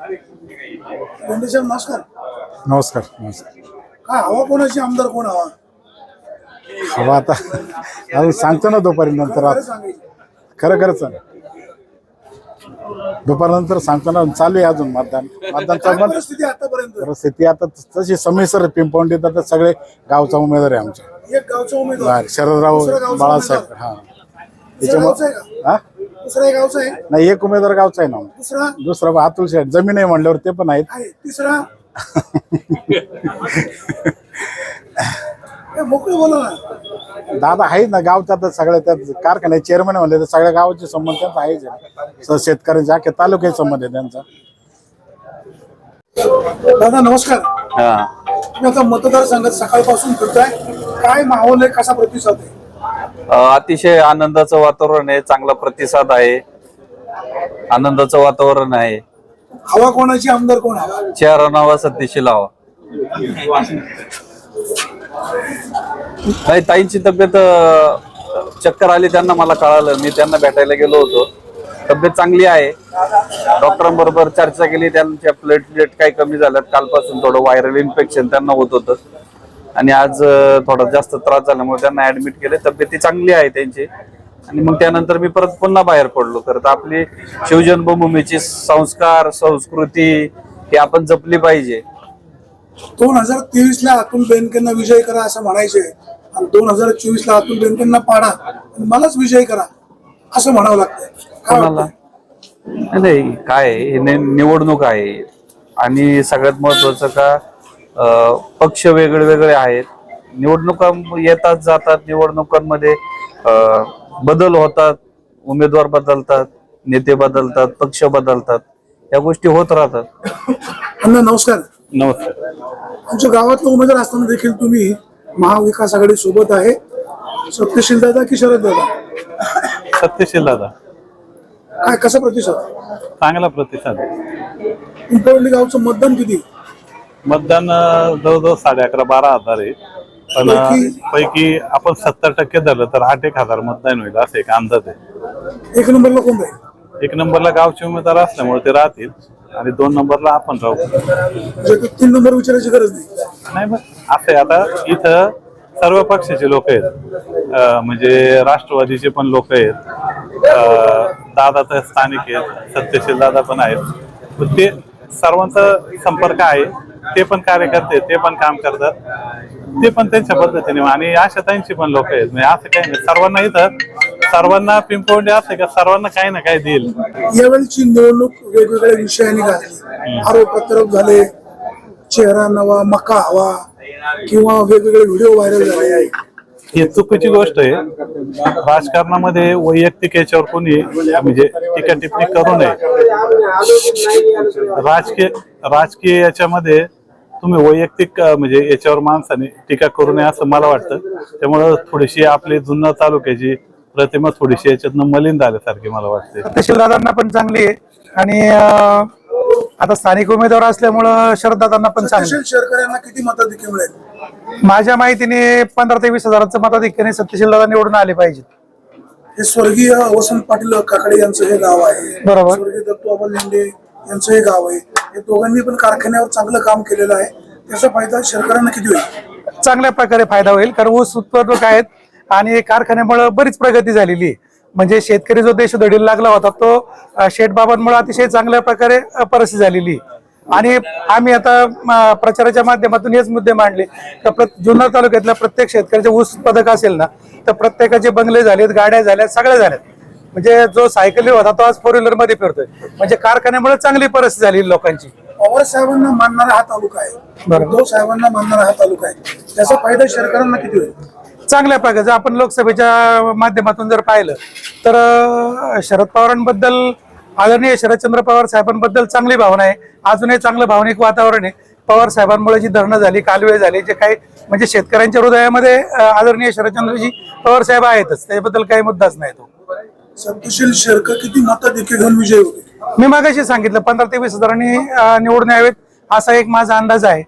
साहेब नमस्कार. नमस्कार नमस्कार. काय हवा कोणाची आमदार कोण हवा? हवा आता अजून सांगतो ना दुपारी नंतर खरं आता. सांगायचं. खरं खरंच. दुपारनंतर सांगतो ना चालू आहे अजून मतदान. काय पण परिस्थिती आहे आतापर्यंत? परिस्थिती आता तशी समीसर पिंपवंडीत आता सगळे गावचा उमेदवार आहे आमच्या एक गावचा उमेदवार. बाहेर शरदराव दुसरं गावचा बाळासाहेब उमेदवार. हा. दुसरा गावचा आहे का? हा? दुसरा एक गावचा आहे. नाही एक उमेदवार गावचा आहे ना. दुसरा? दुसरा अतुल शेठ. जमीन आहे म्हणल्यावर ते पण आहेत. आहे. तिसरा? ए, मोकळं बोला ना. दादा आहेत ना गावचा तर सगळ्या त्यात कारखान्याचे चेअरमॅन म्हणले तर सगळ्या गावाचे संबंध त्यांचा आहेच आहे. स- शेतकऱ्यांच्या अख्ख्या तालुक्याचे संबंध आहे त्यांचा. दादा नमस्कार. हा. तुम्ही आता मतदारसंघात सकाळपासून फिरताय. काय माहोल आहे? कसा प्रतिसाद आहे? अतिशय आनंदाचं वातावरण आहे चांगला प्रतिसाद आहे. आनंदाचं वातावरण आहे. हवा कोणाची आमदार कोण हवा चेहरा नावा सतीशी लावा. नाही ताईंची तब्येत अ, चक्कर आली त्यांना मला कळालं. मी त्यांना भेटायला गेलो होतो. तब्येत चांगली आहे. डॉक्टरांबरोबर चर्चा केली. त्यांच्या प्लेटलेट काही कमी झाल्यात. कालपासून थोडं व्हायरल इन्फेक्शन त्यांना होत होतं. आणि आज थोडा जास्त त्रास झाल्यामुळे त्यांना ऍडमिट केले. तब्येती चांगली आहे त्यांची. आणि मग त्यानंतर मी परत पुन्हा बाहेर पडलो. तर आपली शिवजन्मभूमीची संस्कार संस्कृती ही आपण जपली पाहिजे. दोन हजार तेवीस ला अतुल बेनकेंना विजय करा असं म्हणायचे. आणि दोन हजार चोवीस ला अतुल बेनकेंना पाडा. आणि मलाच विजय करा असं म्हणावं वाटतंय? नाही, काय निवडणूक आहे. आणि सगळ्यात महत्वाचं का? पक्ष वेगळे वेगळे आहेत. निवडणुका येतात जातात. निवडणुकांमध्ये अं, बदल होतात. उमेदवार बदलतात नेते बदलतात पक्ष बदलतात. या गोष्टी होत राहतात. अण्णा नमस्कार. नमस्कार. आमच्या गावातला उमेदवार असताना देखील तुम्ही महाविकास आघाडी सोबत आहे. सत्यशील दादा की शरद दादा? सत्यशील दादा. काय कसा प्रतिसाद? चांगला प्रतिसाद पिंपळवंडी गावचं मतदान किती? मतदान जवळजवळ साडे अकरा बारा हजार आहे. पण पैकी? आपण सत्तर टक्के धरलं तर आठ एक हजार मतदान होईल असं एक अंदाज आहे. एक नंबरला कोण एक नंबरला गावचे उमेदवार असल्यामुळे ते राहतील आणि दोन नंबरला आपण राहू. म्हणजे तीन नंबर विचारायची गरज नाही. नाही मग असं आहे. आता इथं सर्व पक्षाचे लोक आहेत. अं, म्हणजे राष्ट्रवादीचे पण लोक आहेत. अं, दादा तर स्थानिक आहेत सत्यशील दादा पण आहेत. ते सर्वांचा संपर्क आहे. ते पण कार्यकर्ते ते पण काम करतात. ते पण त्यांच्या पद्धतीने. आणि अशा त्यांची पण लोक आहेत. म्हणजे असं काही नाही. सर्वांना इथं सर्वांना पिंपवंडी असं का? सर्वांना काही ना काही देईल. यावेळीची निवडणूक वेगवेगळ्या विषयांनी गाजली आरोप प्रत्यारोप झाले चेहरा नवा मका हवा किंवा वेगवेगळे व्हिडिओ व्हायरल झाले. ही चुकीची गोष्ट आहे. राजकारणामध्ये वैयक्तिक याच्यावर कोणी म्हणजे टीका टिप्पणी करू नये. राजकीय राजकीय याच्यामध्ये तुम्ही वैयक्तिक म्हणजे याच्यावर माणसाने टीका करू नये असं मला वाटतं. त्यामुळं थोडीशी आपली जुन्नर तालुक्याची प्रतिमा थोडीशी याच्यातनं मलिन झाल्यासारखी मला वाटते. तहसीलदारांना पण चांगली आहे. आणि अं, आता स्थानिक उमेदवार असल्यामुळं शरददादांना पण चांगली किती मताधिक्य मिळेल? माझ्या माहितीने पंधरा ते वीस हजाराचं मताधिक्याने सत्यशील दादा निवडून आले पाहिजेत. हे स्वर्गीय वसंत पाटील काकडे यांचं हे गाव आहे. बरोबर. स्वर्गीय लेंडे यांचं हे गाव आहे. हे दोघांनी पण कारखान्यावर चांगलं काम केलेलं आहे. त्याचा फायदा शेतकऱ्यांना किती होईल? चांगल्या प्रकारे फायदा होईल कारण ऊस उत्पादक आहेत आणि कारखान्यामुळे बरीच प्रगती झालेली आहे. म्हणजे शेतकरी जो देश दडीला लागला होता तो अं, शेठबाबांमुळे अतिशय चांगल्या प्रकारे परिस्थिती झालेली आणि आम्ही आता प्रचाराच्या माध्यमातून हेच मुद्दे मांडले तर प्र- जुन्नर तालुक्यातल्या प्रत्येक शेतकऱ्याचे ऊस उत्पादक असेल ना तर प्रत्येकाचे बंगले झालेत गाड्या झाल्यात सगळ्या झाल्यात. म्हणजे जो सायकली होता तो आज फोर व्हीलरमध्ये फिरतोय. म्हणजे कारखान्यामुळे चांगली परिस्थिती झाली लोकांची. पवार साहेबांना मानणारा हा तालुका आहे. बरोबर. उद्धव साहेबांना मानणारा हा तालुका आहे. त्याचा फायदा शेतकऱ्यांना किती होईल? चांगल्या प्रकारे जर आपण लोकसभेच्या माध्यमातून जर पाहिलं तर शरद पवारांबद्दल आदरणीय शरदचंद्र पवार साहेबांबद्दल चांगली भावना आहे. अजूनही चांगलं भावनिक वातावरण आहे. पवार साहेबांमुळे जी धरणं झाली कालवे झाली जे काही म्हणजे शेतकऱ्यांच्या हृदयामध्ये आदरणीय शरदचंद्रजी पवार साहेब आहेतच. त्याबद्दल काही मुद्दाच नाही तो. सत्यशील शेरकर किती मताधिक्य घेऊन विजय होते? मी मागाशी सांगितलं पंधरा ते वीस हजारांनी अं, निवडून यावेत असा एक माझा अंदाज आहे.